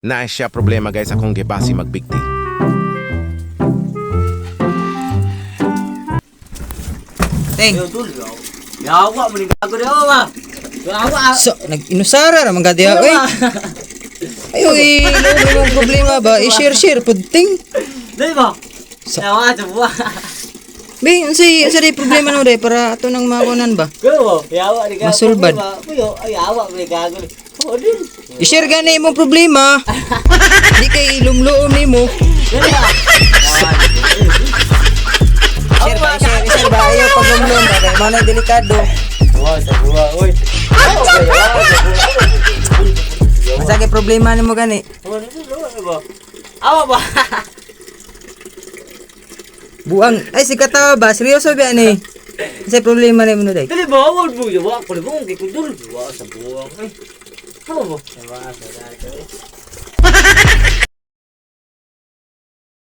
Na siya problema guys akong gibasi magbigti. Yo. Yawa mo ni gago de wa. Yawa. so, nag-inusara naman ka diya, oy. Ayo, eh, ano yung problema ba? I-share-share po, ting. Dai ba? Sa- Yawa to wa. Be, unsay unsay day problema no day para ato nang makunan ba? Go. Yawa ni gago. Masulbad. Yo, ay yawa mo ni gago. Oh din. I-share gani imong problema. Di kay lumluom nimo. Share ba, share, share ba? Ayaw pag lumluom ba? Kaya mga delikado. Wa sa buwa oy. Asa kay problema nimo gani? Ni? Awa ba? Buang, ay si katawa ba? Seryoso ba ni? Unsay problema nimo no day? Dali ba wa bu yo wa ko ni bung ki kudul. Wa sa buwa. Ay. Ano ba? Yawa sa dito.